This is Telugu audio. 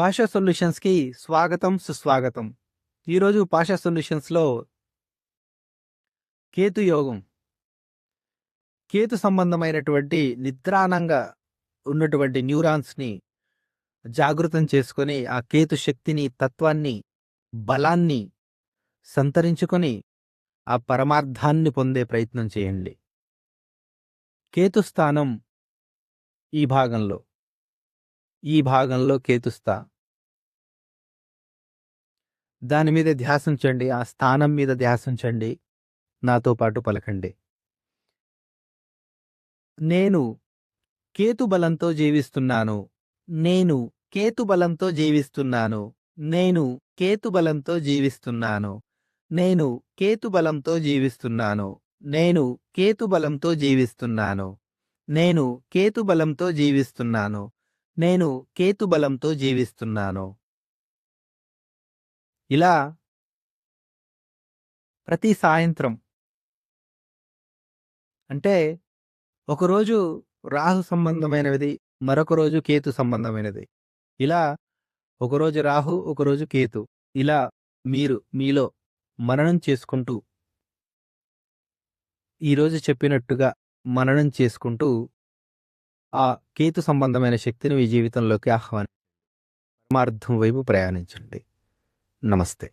పాషా సొల్యూషన్స్కి స్వాగతం సుస్వాగతం. ఈరోజు పాషా సొల్యూషన్స్లో కేతు యోగం. కేతు సంబంధమైనటువంటి నిద్రానంగా ఉన్నటువంటి న్యూరాన్స్ని జాగృతం చేసుకొని ఆ కేతు శక్తిని తత్వాన్ని బలాన్ని సంతరించుకొని ఆ పరమార్థాన్ని పొందే ప్రయత్నం చేయండి. కేతు స్థానం ఈ భాగంలో. ఈ భాగంలో కేతుస్తా. దాని మీద ధ్యాసించండి ఆ స్థానం మీద ధ్యాసించండి నాతో పాటు పలకండి. నేను కేతు బలంతో జీవిస్తున్నాను. నేను కేతు బలంతో జీవిస్తున్నాను. నేను కేతు బలంతో జీవిస్తున్నాను. నేను కేతు బలంతో జీవిస్తున్నాను. నేను కేతు బలంతో జీవిస్తున్నాను. నేను కేతు బలంతో జీవిస్తున్నాను. నేను కేతు బలంతో జీవిస్తున్నాను. ఇలా ప్రతి సాయంత్రం అంటే ఒకరోజు రాహు సంబంధమైనది మరొక రోజు కేతు సంబంధమైనది. ఇలా ఒకరోజు రాహు ఒకరోజు కేతు. ఇలా మీరు మీలో మననం చేసుకుంటూ ఈరోజు చెప్పినట్టుగా మననం చేసుకుంటూ ఆ కేతు సంబంధమైన శక్తిని మీ జీవితంలోకి ఆహ్వాని పరమార్థం వైపు ప్రయాణించండి. నమస్తే.